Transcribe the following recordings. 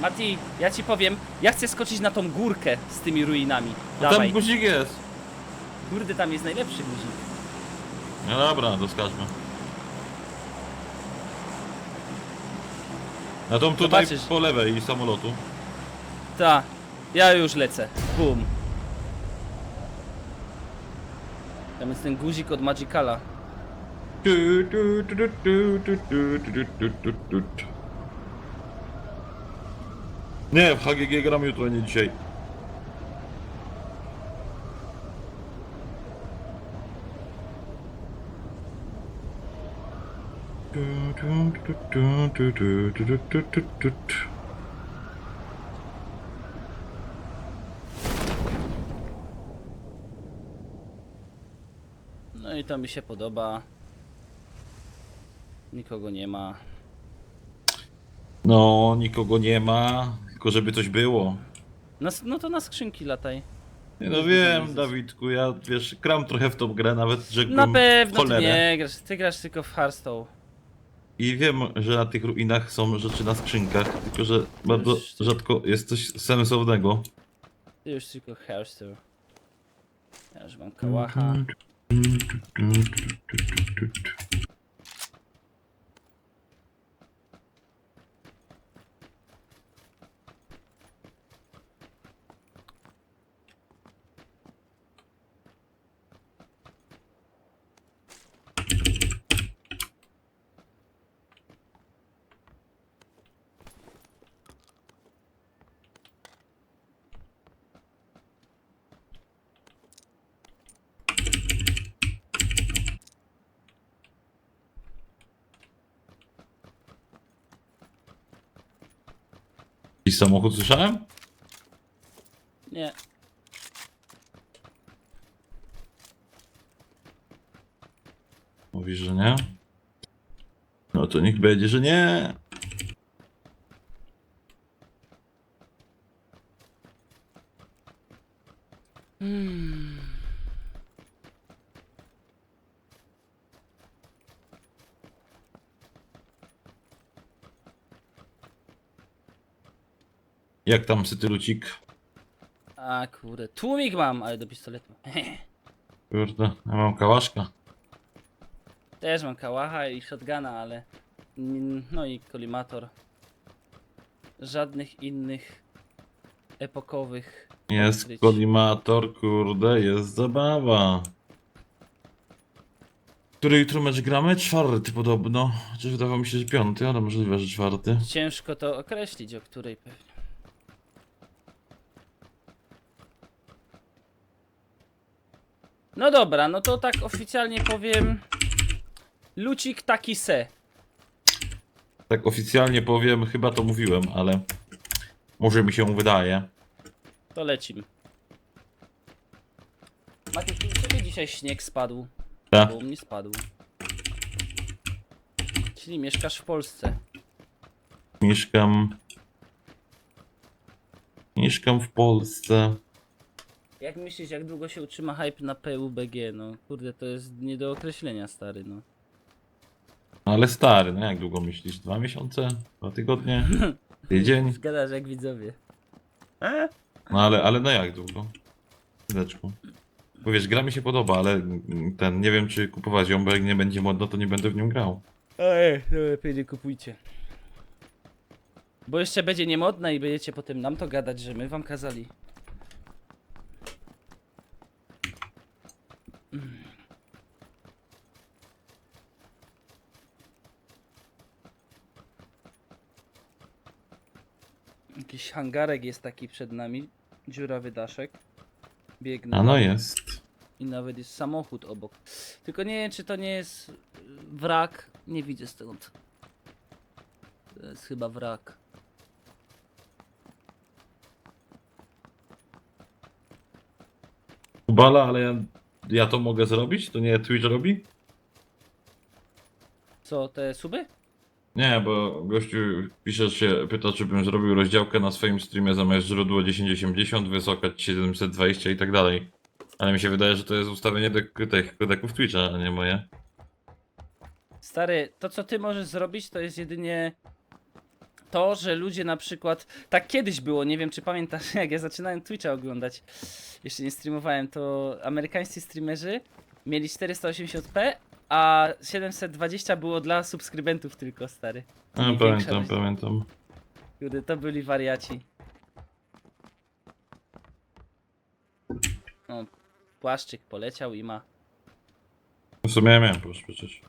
Mati, ja ci powiem, ja chcę skoczyć na tą górkę z tymi ruinami. No Dawaj. tam guzik jest. Kurde, tam jest najlepszy guzik. No dobra, doskażmy. Na tą tutaj Zobaczysz. po lewej samolotu. Ta, ja już lecę. Bum. Tam jest ten guzik od Magicala. Tu, tu, tu, tu, tu, tu, tu, tu, tu, tu, tu. Nie, w HGG gram jutro, nie dzisiaj. No i to mi się podoba. Nikogo nie ma. No, nikogo nie ma tylko żeby coś było. No, s- no to na skrzynki lataj. Nie no wiem, Dawidku, ja wiesz, gram trochę w tą grę, nawet rzekłbym Na pewno ty cholerę. nie grasz, ty grasz tylko w Hearthstone. I wiem, że na tych ruinach są rzeczy na skrzynkach, tylko że bardzo rzadko jest coś sensownego. Ty już tylko Hearthstone. Ja już mam kałacha. I samochód słyszałem? Nie. Mówisz, że nie? No to niech będzie, że nie. Jak tam sytylucik? A kurde, tłumik mam, ale do pistoletu. Kurde, ja mam kałaszka. Też mam kałacha i shotguna, ale... No i kolimator. Żadnych innych epokowych. Jest odkryć. kolimator, kurde, jest zabawa. Który jutro mecz gramy? Czwarty podobno. Chociaż wydawało mi się, że piąty, ale możliwe, że czwarty. Ciężko to określić, o której pewnie. No dobra, no to tak oficjalnie powiem. Lucik taki se. Tak oficjalnie powiem, chyba to mówiłem, ale może mi się wydaje. To lecimy. Mati, u ciebie dzisiaj śnieg spadł. Tak. Bo u mnie spadł. Czyli mieszkasz w Polsce. Mieszkam. Mieszkam w Polsce. Jak myślisz, jak długo się utrzyma hype na PUBG? No kurde, to jest nie do określenia, stary, no. No ale stary, no jak długo myślisz? Dwa miesiące? Dwa tygodnie? Tydzień? Zgadasz jak widzowie. No ale, ale no jak długo? Chwileczku. Bo wiesz, gra mi się podoba, ale ten, nie wiem czy kupować ją, bo jak nie będzie modno, to nie będę w nią grał. Ej, to lepiej nie kupujcie. Bo jeszcze będzie niemodna i będziecie potem nam to gadać, że my wam kazali. Jakiś hangarek jest taki przed nami. Dziurawy daszek. Biegnę. A no jest. I nawet jest samochód obok. Tylko nie wiem, czy to nie jest wrak. Nie widzę stąd. To jest chyba wrak. Bala, ale ja, ja to mogę zrobić? To nie Twitch robi? Co, te suby? Nie, bo gościu pisze się, pyta, czy bym zrobił rozdziałkę na swoim streamie zamiast źródło 1080, wysokość 720 i tak dalej. Ale mi się wydaje, że to jest ustawienie do tych kodeków Twitcha, a nie moje. Stary, to co ty możesz zrobić, to jest jedynie to, że ludzie na przykład, tak kiedyś było, nie wiem czy pamiętasz, jak ja zaczynałem Twitcha oglądać, jeszcze nie streamowałem, to amerykańscy streamerzy mieli 480p, a 720 było dla subskrybentów tylko, stary. No, Największa pamiętam, pamiętam. Kurde, to byli wariaci. No, płaszczyk poleciał i ma. W sumie ja miałem poszpeczeć.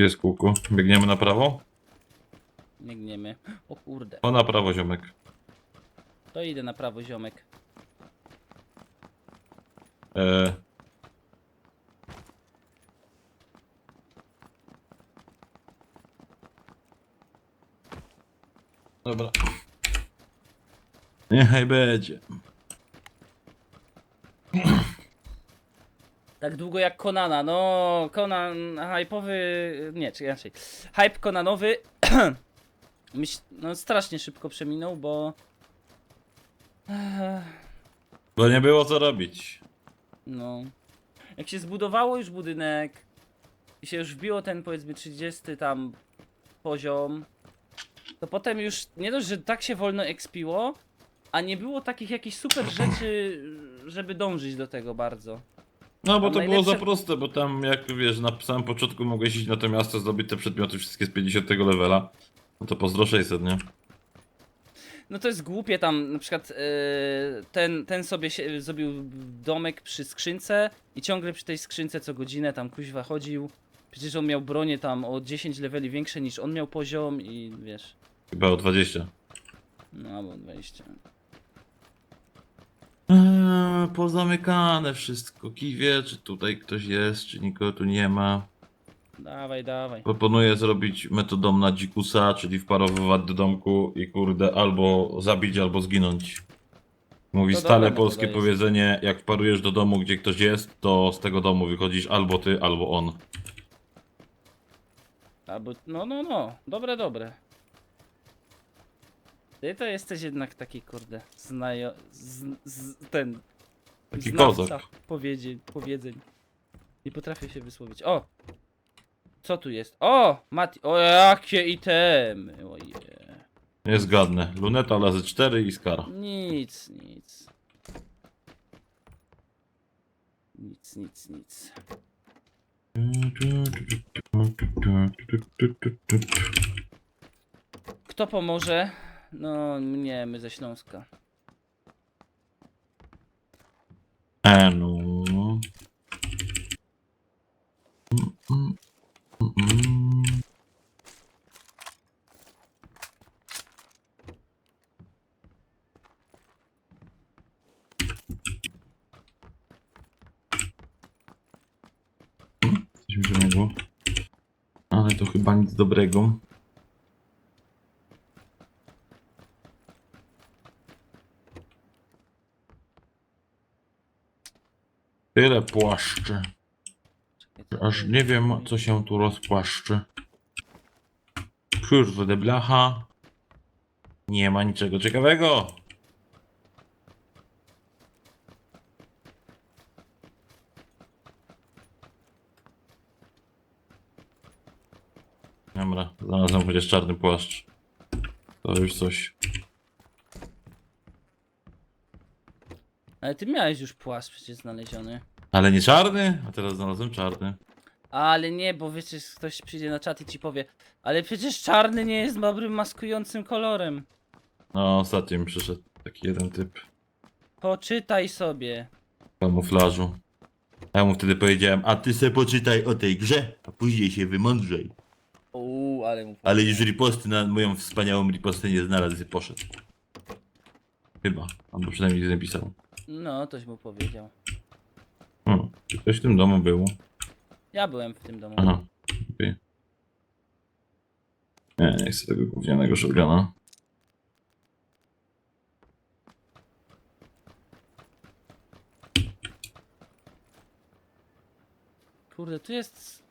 Gdzie jest kółko? Biegniemy na prawo? Biegniemy. O kurde, O, na prawo, ziomek. to idę na prawo, ziomek. E... Dobra. Niechaj będzie. Tak długo jak Konana, no Konan hype'owy, nie, czy inaczej. Hype Konanowy myśl, no strasznie szybko przeminął, bo Bo nie było co robić. no jak się zbudowało już budynek i się już wbiło ten powiedzmy 30 tam poziom, to potem już nie dość, że tak się wolno expiło, a nie było takich jakichś super rzeczy, żeby dążyć do tego bardzo. No bo to było za proste, bo tam jak wiesz, na samym początku mogłeś iść na to miasto, zdobyć te przedmioty wszystkie z 50 levela. No to pozdro 600, nie? No to jest głupie tam, na przykład e, ten, ten sobie się, zrobił domek przy skrzynce i ciągle przy tej skrzynce co godzinę tam kuźwa chodził. Przecież on miał bronię tam o 10 leveli większe niż on miał poziom i wiesz, Chyba o 20. no albo 20. Eee, pozamykane wszystko. Kij wie, czy tutaj ktoś jest, czy nikogo tu nie ma. Dawaj, dawaj. Proponuję zrobić metodą na dzikusa, czyli wparowywać do domku i kurde albo zabić, albo zginąć. Mówi To dobra polskie metoda jest. powiedzenie, jak wparujesz do domu, gdzie ktoś jest, to z tego domu wychodzisz albo ty, albo on. Albo, no, no, no, dobre, dobre. Ty to jesteś jednak taki, kurde, znajo... Z, z, ten... Taki znawca kozak. Powiedzień, powiedzeń. Nie potrafię się wysłowić. O! Co tu jest? O! Mati... O, jakie itemy! Oje. Nie zgadnę. Luneta razy 4 i skara. Nic, nic. Nic, nic, nic. Kto pomoże? No, nie, my ze Śląska. E no. Mm, mm, mm, Coś mi pomogło. Ale to chyba nic dobrego. Tyle płaszczy. Aż nie wiem, co się tu rozpłaszczy. Kurde, blacha. Nie ma niczego ciekawego. Dobra, znalazłem chociaż czarny płaszcz. To już coś. Ale ty miałeś już płaszcz przecież znaleziony. Ale nie czarny? A teraz znalazłem czarny. Ale nie, bo wiecie, ktoś przyjdzie na czat i ci powie Ale przecież czarny nie jest dobrym maskującym kolorem. No, ostatnio mi przyszedł taki jeden typ. Poczytaj sobie. kamuflażu. A ja mu wtedy powiedziałem, a ty se poczytaj o tej grze, a później się wymądrzej. Uuu, ale mu Ale już riposty na moją wspaniałą ripostę nie znalazł i poszedł. Chyba, albo przynajmniej nie napisał. No, toś mu powiedział. Hmm, czy ktoś w tym domu było? Ja byłem w tym domu. Aha, okej. Nie, nie chcę tego gównianego shotguna. Kurde, tu jest.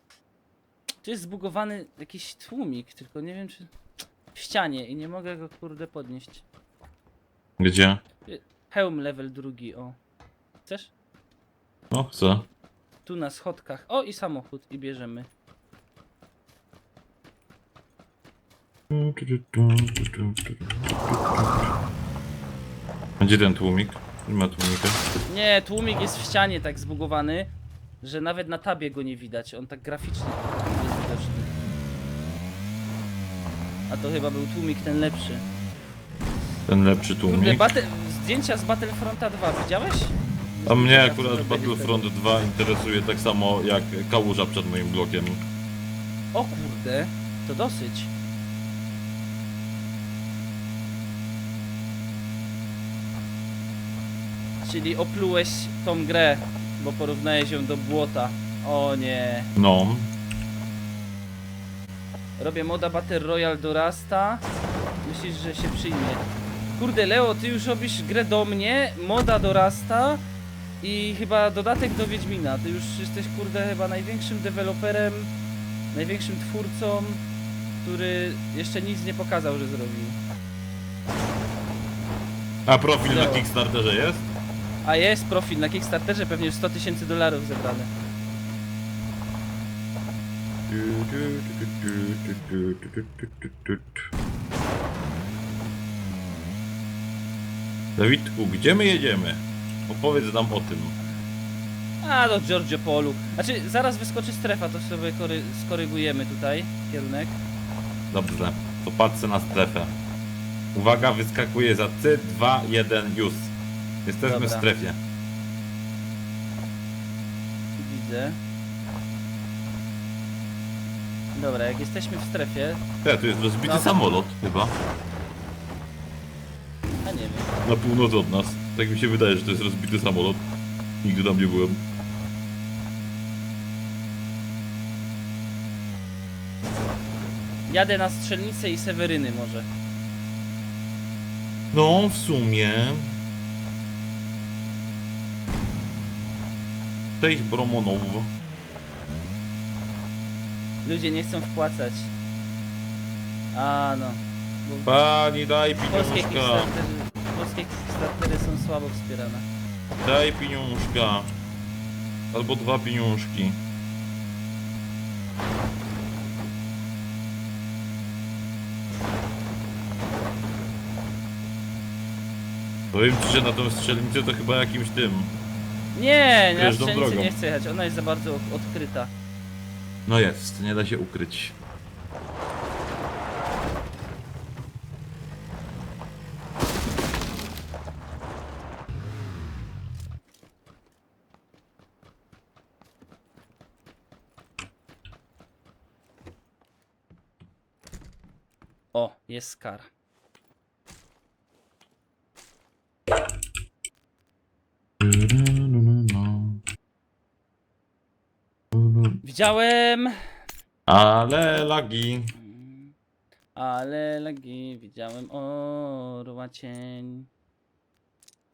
Tu jest zbugowany jakiś tłumik, tylko nie wiem czy. W ścianie i nie mogę go kurde podnieść. Gdzie? Hełm level drugi, o. Chcesz? No, chcę. tu na schodkach. O, i samochód, i bierzemy. Gdzie ten tłumik? Nie ma tłumika. Nie, tłumik jest w ścianie tak zbugowany, że nawet na tabie go nie widać. On tak graficznie jest widoczny. A to chyba był tłumik ten lepszy. Ten lepszy Kurde, tłumik. Zdjęcia z Battlefronta 2 widziałeś? A mnie akurat Battlefront 2 interesuje tak samo jak kałuża przed moim blokiem. O kurde, to dosyć. Czyli oplułeś tą grę, bo porównałeś ją do błota. O nie. No. Robię moda Battle Royale do Rasta. Myślisz, że się przyjmie. Kurde, Leo, ty już robisz grę do mnie, moda do Rasta i chyba dodatek do Wiedźmina. Ty już jesteś, kurde, chyba największym deweloperem, największym twórcą, który jeszcze nic nie pokazał, że zrobił. A profil na Leo. Kickstarterze jest? A jest profil na Kickstarterze, pewnie już 100 tysięcy dolarów zebrane. Dawidku, gdzie my jedziemy? Opowiedz nam o tym. A, do Giorgio Polu. Znaczy, zaraz wyskoczy strefa, to sobie kory skorygujemy tutaj kierunek. Dobrze, to patrzę na strefę. Uwaga, wyskakuje za 3, 2, 1, już. Jesteśmy w Dobra. strefie. Widzę. Dobra, jak jesteśmy w strefie, Te, tu jest rozbity No. samolot chyba. Na północ od nas. Tak mi się wydaje, że to jest rozbity samolot. Nigdy tam nie byłem. Jadę na strzelnicę i Seweryny może. No, w sumie. Cześć Bromonow. Ludzie nie chcą wpłacać. A no. Pani, daj polskie pieniążka. Kickstartery, Kickstartery są słabo wspierane. Daj pieniążka. Albo dwa pieniążki. Powiem ci, że na tą strzelnicę to chyba jakimś tym. Nie, na Jeżdżą strzelnicy drogą. nie chcę jechać, ona jest za bardzo od- odkryta. No jest, nie da się ukryć. O, jest skar. Widziałem, Ale lagi. ale lagi, widziałem orła cień.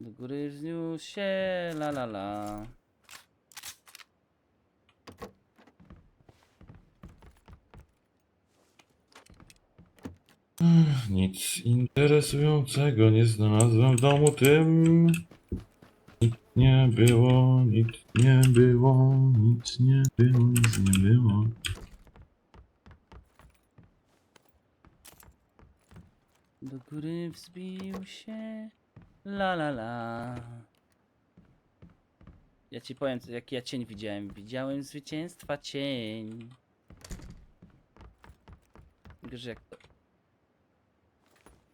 Do góry wzniósł się, la la la. Nic interesującego nie znalazłem w domu tym. Nic nie było, nic nie było, nic nie było, nic nie było. Do góry wzbił się, la la la. Ja ci powiem, jaki ja cień widziałem. Widziałem zwycięstwa cień. Tylko.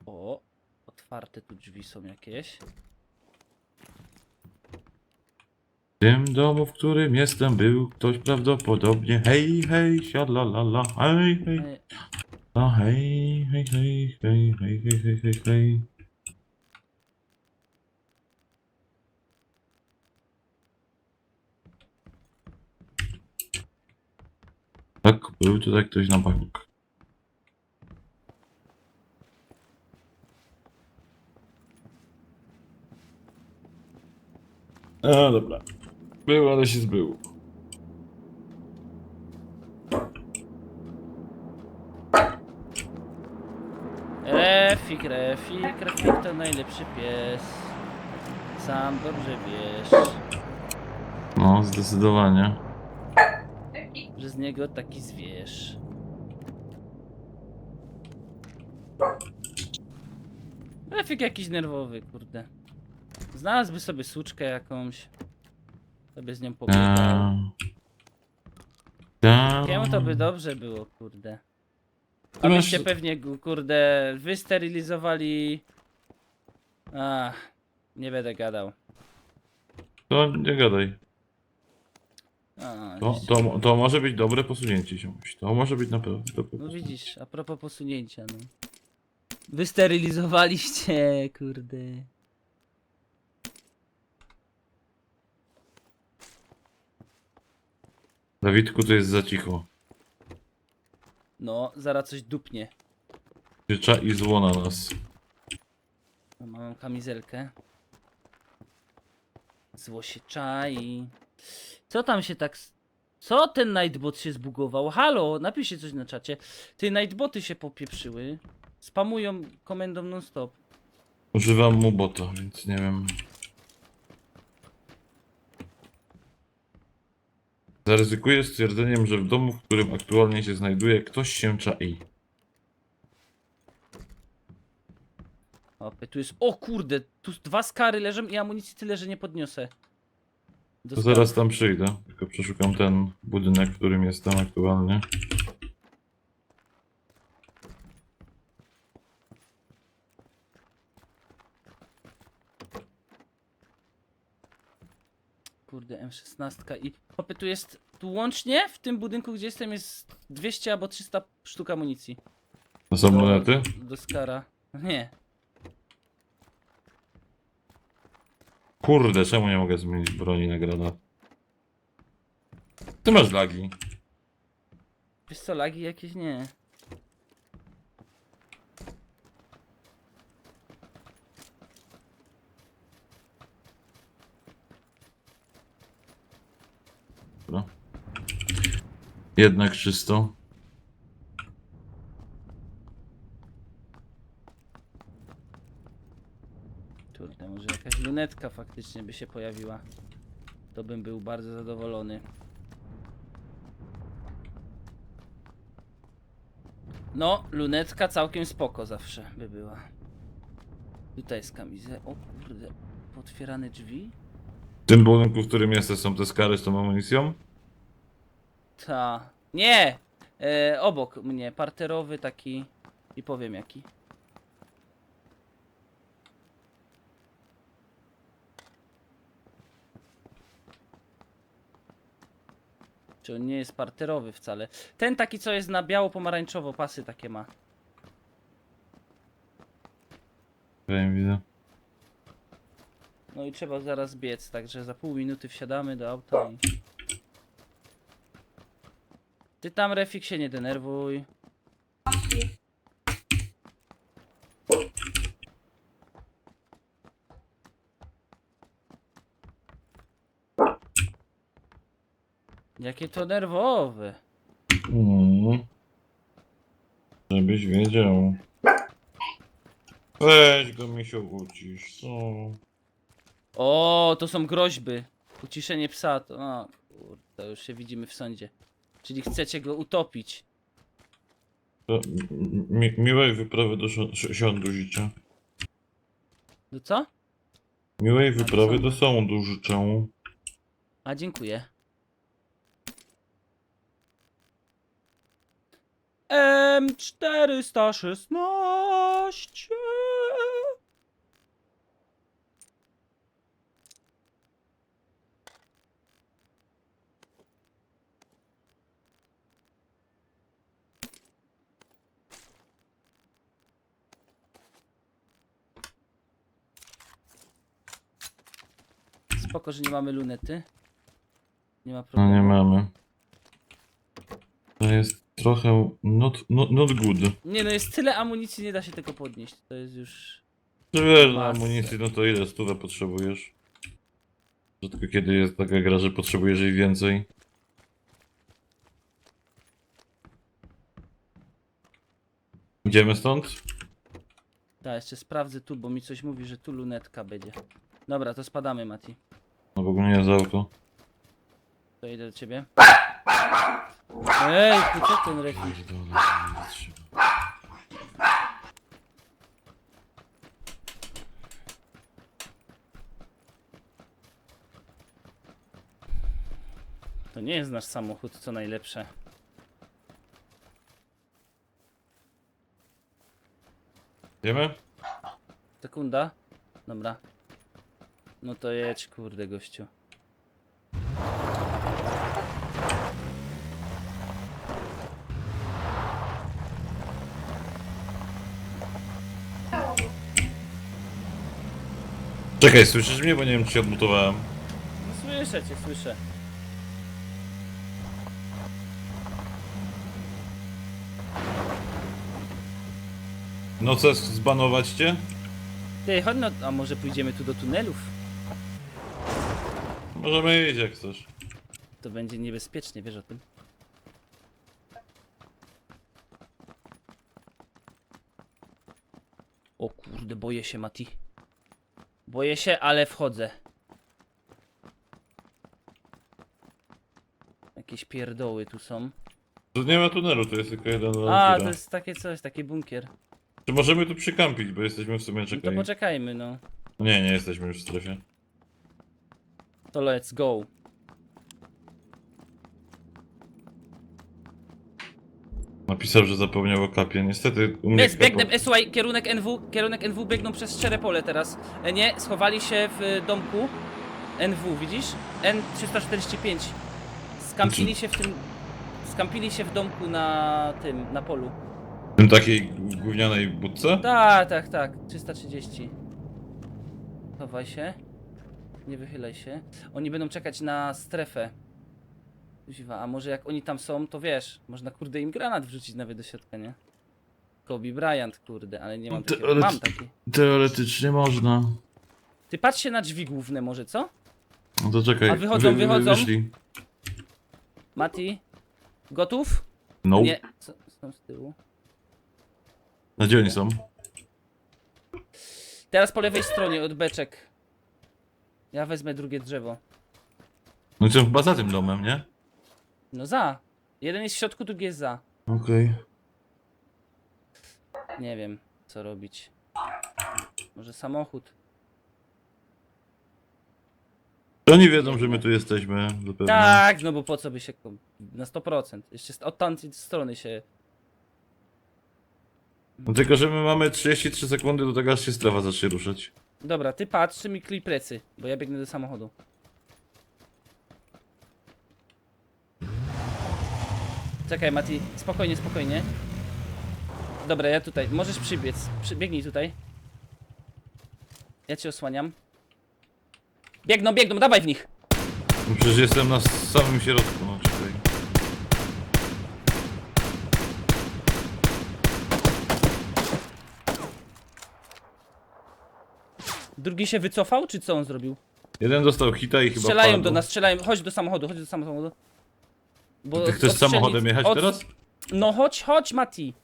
O, otwarte tu drzwi są jakieś. W tym domu, w którym jestem, był ktoś prawdopodobnie. Hej, hej, siadla la la, hej, hej. E, A hej, hej, hej, hej, hej, hej, hej, hej, hej. Tak, był tutaj ktoś na bank. A, dobra. Był, ale się zbył. Refik, Refik, Refik to najlepszy pies. Sam dobrze wiesz. No, zdecydowanie. że z niego taki zwierz. Grafik jakiś nerwowy, kurde. Znalazłby sobie suczkę jakąś. Sobie z nią pobiegał. Kiemu to by dobrze było, kurde. Ty masz- Abyście pewnie, gu- kurde, wysterylizowali... Ach, nie będę gadał. To nie gadaj. A, To, widzisz. to, to może być dobre posunięcie się. To może być naprawdę dobre No posunięcie. widzisz, a propos posunięcia, no. Wysterylizowaliście, kurde. Dawidku, to jest za cicho. No, zaraz coś dupnie. Krzycza i zło na nas. No, mam kamizelkę. Zło się czai. Co tam się tak... s- Co ten Nightbot się zbugował? Halo, napiszcie coś na czacie. Ty Nightboty się popieprzyły. Spamują komendą non stop. Używam mu bota, więc nie wiem. Zaryzykuję stwierdzeniem, że w domu, w którym aktualnie się znajduję, ktoś się czai. Opie, tu jest... O kurde, tu dwa skary leżą i amunicji tyle, że nie podniosę. Do To zaraz tam przyjdę, tylko przeszukam ten budynek, w którym jestem aktualnie. Kurde, M16 i... Opie, tu jest... Tu łącznie, w tym budynku, gdzie jestem, jest 200 albo 300 sztuk amunicji. To są Do- monety? Do skara. Nie. Kurde, czemu nie mogę zmienić broni na granat? Ty masz lagi. Wiesz co, lagi jakieś nie. Dobra. Jednak czysto. Kurde, może jakaś lunetka faktycznie by się pojawiła. To bym był bardzo zadowolony. No, lunetka całkiem spoko zawsze by była. Tutaj jest kamizę. O kurde, otwierane drzwi? W tym budynku, w którym jesteś, są te skary z tą amunicją? Ta. Nie! E, obok mnie, parterowy taki. I powiem jaki. Czy on nie jest parterowy wcale? Ten taki, co jest na biało-pomarańczowo, pasy takie ma. Wiem, widzę. No i trzeba zaraz biec, także za pół minuty wsiadamy do auta i... Ty tam, Refik, się nie denerwuj. Jakie to nerwowe. Mm. Żebyś wiedział. Weź go mi się ucisz, co? O, to są groźby. Uciszenie psa, to... O, kurde, już się widzimy w sądzie. Czyli chcecie go utopić. To mi, miłej wyprawy do si- sądu życzę. No co? Miłej wyprawy do sądu życzę. A, dziękuję. M416 Spoko, że nie mamy lunety. Nie ma No problemu. nie mamy. To jest trochę not, not, not good. Nie no, jest tyle amunicji, nie da się tego podnieść. To jest już... Czy wiesz, na Masę. amunicji, no to ile stówę potrzebujesz? Rzadko kiedy jest taka gra, że potrzebujesz jej więcej. Idziemy stąd? Da, jeszcze sprawdzę tu, bo mi coś mówi, że tu lunetka będzie. Dobra, to spadamy, Mati. No w ogóle nie jest auto. To idę do ciebie. Ej, ty co ten rekord? Pierdolę, nie wytrzymam. To nie jest nasz samochód, co najlepsze. Wiemy? Sekunda. Dobra. No to jedź, kurde, gościu. Czekaj, słyszysz mnie? Bo nie wiem, czy się odmutowałem. No słyszę cię, słyszę. No co, zbanować cię? Ty, chodź no, a może pójdziemy tu do tunelów? Możemy iść jak chcesz. To będzie niebezpiecznie, wiesz o tym? O kurde, boję się, Mati. Boję się, ale wchodzę. Jakieś pierdoły tu są. Tu nie ma tunelu, to jest tylko jeden A, to jest takie coś, taki bunkier. Czy możemy tu przykampić, bo jesteśmy w sumie No to czekaj. poczekajmy, no. Nie, nie jesteśmy już w strefie. To let's go. Napisał, że zapomniał o kapie. Niestety u mnie Jest, biegnę, e, słuchaj, kierunek NW, kierunek NW biegną przez szczere pole teraz. E, nie, schowali się w e, domku NW, widzisz? N345. Skampili się w tym, skampili się w domku na tym, na polu. W tym takiej gównianej budce? Tak, tak, tak, 330. Chowaj się. Nie wychylaj się. Oni będą czekać na strefę. Kuźwa, a może jak oni tam są, to wiesz, można kurde im granat wrzucić nawet do środka, nie? Kobe Bryant, kurde, ale nie mam takiego. Mam taki. Teoretycznie można. Ty patrz się na drzwi główne może, co? No to czekaj. A wychodzą, wychodzą? Wyszli. Mati? Gotów? No. Nie. Co, są z tyłu. Na gdzie oni są? Teraz po lewej stronie od beczek. Ja wezmę drugie drzewo. No i są chyba za tym domem, nie? No za. Jeden jest w środku, drugi jest za. Okej. Nie wiem, co robić. Może samochód. To oni wiedzą, że my tu jesteśmy, zapewne. Tak, no bo po co by się... ko- Na 100%. Jeszcze z- od tamtej strony się... No tylko, że my mamy 33 sekundy do tego, aż się strefa zacznie ruszać. Dobra, ty patrz, mi klej plecy, bo ja biegnę do samochodu. Czekaj, Mati, spokojnie, spokojnie. Dobra, ja tutaj. Możesz przybiec. Przybiegnij tutaj. Ja cię osłaniam. Biegną, biegną, dawaj w nich! No przecież jestem na samym środku, no czekaj. Drugi się wycofał, czy co on zrobił? Jeden dostał hita i chyba Strzelają padł. do nas, strzelają. Chodź do samochodu, chodź do samochodu. Bo Ty chcesz od samochodem jechać od- teraz? No chodź, chodź, Mati.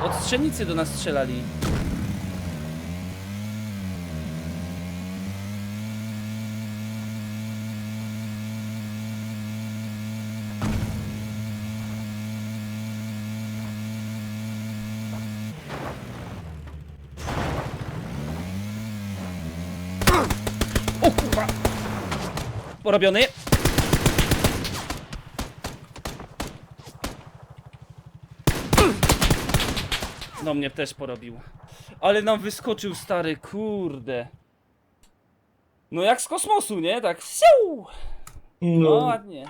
Bo od strzelnicy do nas strzelali. Porobiony. No mnie też porobił. Ale nam wyskoczył stary, kurde. No jak z kosmosu, nie? Tak. Siu! No ładnie.